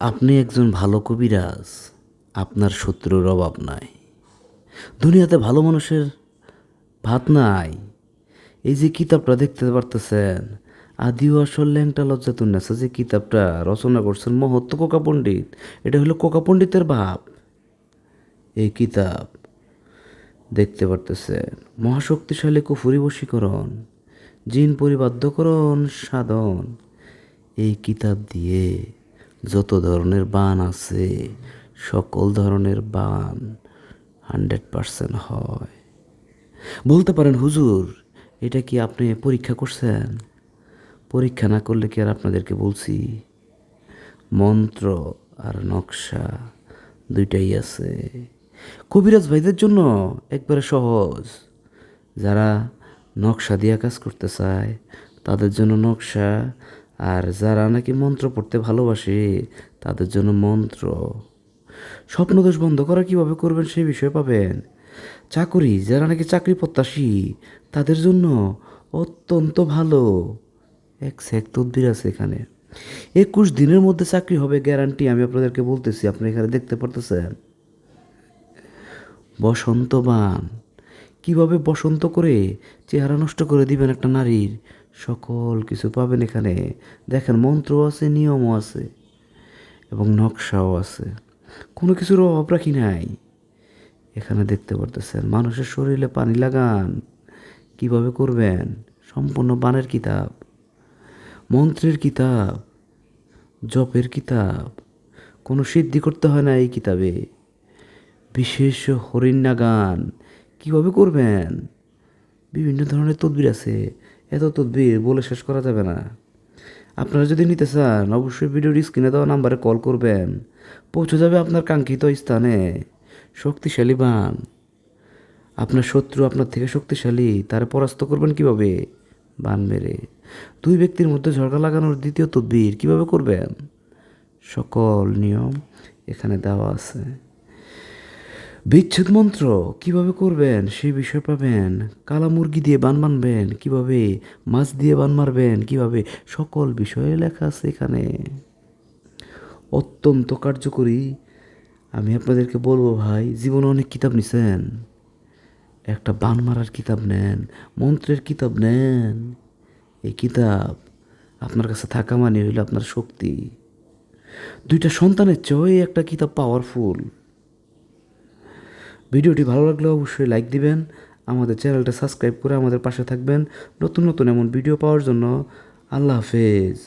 আপনি একজন ভালো কবিরাজ, আপনার শত্রুর অভাব নাই। দুনিয়াতে ভালো মানুষের ভাত নাই। এই যে কিতাবটা দেখতে পারতেছেন আদি ও আসল ল্যাংটা লজ্জাতুন্নেসা যে কিতাবটা রচনা করছেন মহত্ব কোকা পণ্ডিত, এটা হলো কোকা পণ্ডিতের ভাব এই কিতাব দেখতে পারতেছেন, মহাশক্তিশালী কুফুরি বশীকরণ, জিন পরিবাদ্যকরণ সাধন, এই কিতাব দিয়ে যত ধরনের বান আছে, সকল ধরনের বান হান্ড্রেড পারসেন্ট হয়। বলতে পারেন, হুজুর, এটা কি আপনি পরীক্ষা করছেন? পরীক্ষা না করলে কি আর আপনাদেরকে বলছি? মন্ত্র আর নকশা দুইটাই আছে। কবিরাজ ভাইদের জন্য একবারে সহজ। যারা নকশা দিয়ে কাজ করতে চায়, তাদের জন্য নকশা আর যারা নাকি মন্ত্র পড়তে ভালোবাসে, তাদের জন্য মন্ত্র। স্বপ্নদোষ বন্ধ করা কীভাবে করবেন সেই বিষয়ে পাবেন। চাকরি, যারা নাকি চাকরি প্রত্যাশী, তাদের জন্য অত্যন্ত ভালো। এক সেক তদ্বির আছে এখানে। একুশ দিনের মধ্যে চাকরি হবে গ্যারান্টি আমি আপনাদেরকে বলতেছি, আপনি এখানে দেখতে পারতেছেন। বসন্তবান। কীভাবে বসন্ত করে চেহারা নষ্ট করে দিবেন একটা নারীর? সকল কিছু পাবেন এখানে। দেখেন মন্ত্র আছে, নিয়মও আছে, এবং নকশাও আছে। কোনো কিছুর অভাব রাখি নাই। এখানে দেখতে পারতেছেন, মানুষের শরীরে পানি লাগান। কীভাবে করবেন? সম্পূর্ণ বানের কিতাব, মন্ত্রের কিতাব, জপের কিতাব। কোনো সিদ্ধি করতে হয় না এই কিতাবে। বিশেষ হরিণা গান কীভাবে করবেন? বিভিন্ন ধরনের তদবির আছে। এত তদবির বলে শেষ করা যাবে না। আপনারা যদি নিতে চান, অবশ্যই ভিডিওর স্ক্রিনে দেওয়া নাম্বারে কল করবেন। পৌঁছে যাবে আপনার কাঙ্ক্ষিত স্থানে। শক্তিশালী বান। আপনার শত্রু আপনার থেকে শক্তিশালী, তারা পরাস্ত করবেন কীভাবে? বান মেরে। দুই ব্যক্তির মধ্যে ঝগড়া লাগানোর দ্বিতীয় তদবির কীভাবে করবেন? সকল নিয়ম এখানে দেওয়া আছে। বিচ্ছেদ মন্ত্র কীভাবে করবেন? সেই বিষয় পাবেন। কালা মুরগি দিয়ে বান মানবেন কীভাবে? মাছ দিয়ে বান মারবেন, কীভাবে? সকল বিষয়ে লেখা আছে এখানে। অত্যন্ত কার্যকরী। আমি আপনাদেরকে বলব ভাই, জীবনে অনেক কিতাব নিছেন। একটা বান মারার কিতাব নেন, মন্ত্রের কিতাব নেন। এই কিতাব আপনার কাছে থাকা মানে হইল আপনার শক্তি। দুইটা সন্তানের চেয়ে একটা কিতাব পাওয়ারফুল ভিডিওটি ভালো লাগলে অবশ্যই লাইক দিবেন, আমাদের চ্যানেলটা সাবস্ক্রাইব করে আমাদের পাশে থাকবেন। নতুন নতুন এমন ভিডিও পাওয়ার জন্য আল্লাহ হাফেজ।